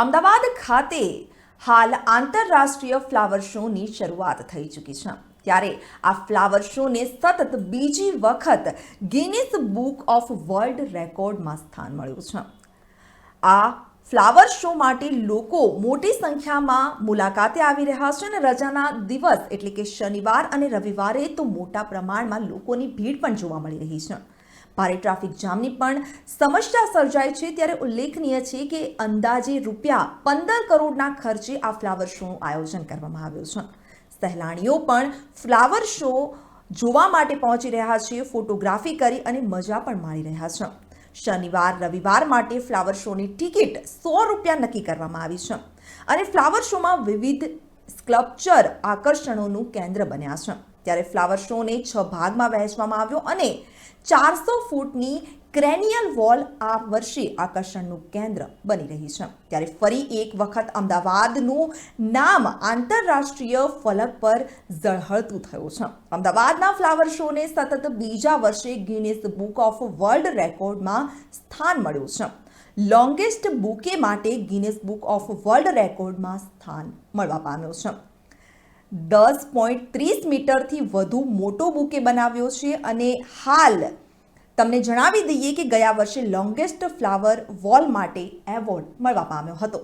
અમદાવાદ ખાતે હાલ આંતરરાષ્ટ્રીય ફ્લાવર શોની શરૂઆત થઈ ચૂકી છે. ત્યારે આ ફ્લાવર શોને સતત બીજી વખત ગિનિસ બુક ઓફ વર્લ્ડ રેકોર્ડમાં સ્થાન મળ્યું છે. આ ફ્લાવર શો માટે લોકો મોટી સંખ્યામાં મુલાકાતે આવી રહ્યા છે અને રજાના દિવસ એટલે કે શનિવાર અને રવિવારે તો મોટા પ્રમાણમાં લોકોની ભીડ પણ જોવા મળી રહી છે. ભારે ટ્રાફિક જામની પણ સમસ્યા સર્જાય છે. ત્યારે ઉલ્લેખનીય છે કે અંદાજે રૂપિયા પંદર કરોડના ખર્ચે આ ફ્લાવર શોનું આયોજન કરવામાં આવ્યું છે. સહેલાણીઓ પણ ફ્લાવર શો જોવા માટે પહોંચી રહ્યા છે, ફોટોગ્રાફી કરી અને મજા પણ માણી રહ્યા છે. શનિવાર, રવિવાર માટે ફ્લાવર શોની ટિકિટ સો રૂપિયા નક્કી કરવામાં આવી છે અને ફ્લાવર શોમાં વિવિધ સ્કલ્પચર આકર્ષણોનું કેન્દ્ર બન્યા છે. ત્યારે ફ્લાવર શોને છ ભાગમાં વહેંચવામાં આવ્યો અને ચારસો ફૂટની ક્રેનિયલ વોલ આ વર્ષે આકર્ષણનું કેન્દ્ર બની રહી છે. ત્યારે ફરી એક વખત અમદાવાદનું નામ આંતરરાષ્ટ્રીય ફલક પર ઝળહળતું થયું છે. અમદાવાદના ફ્લાવર શોને સતત બીજા વર્ષે ગિનિસ બુક ઓફ વર્લ્ડ રેકોર્ડમાં સ્થાન મળ્યું છે. લોંગેસ્ટ બુકે માટે ગિનિસ બુક ઓફ વર્લ્ડ રેકોર્ડમાં સ્થાન મળવા પામ્યું છે. દસ પોઈન્ટ ત્રીસ મીટરથી વધુ મોટો બુકે બનાવ્યો છે અને હાલ તમને જણાવી દઈએ કે ગયા વર્ષે લોંગેસ્ટ ફ્લાવર વોલ માટે એવોર્ડ મળવા પામ્યો હતો.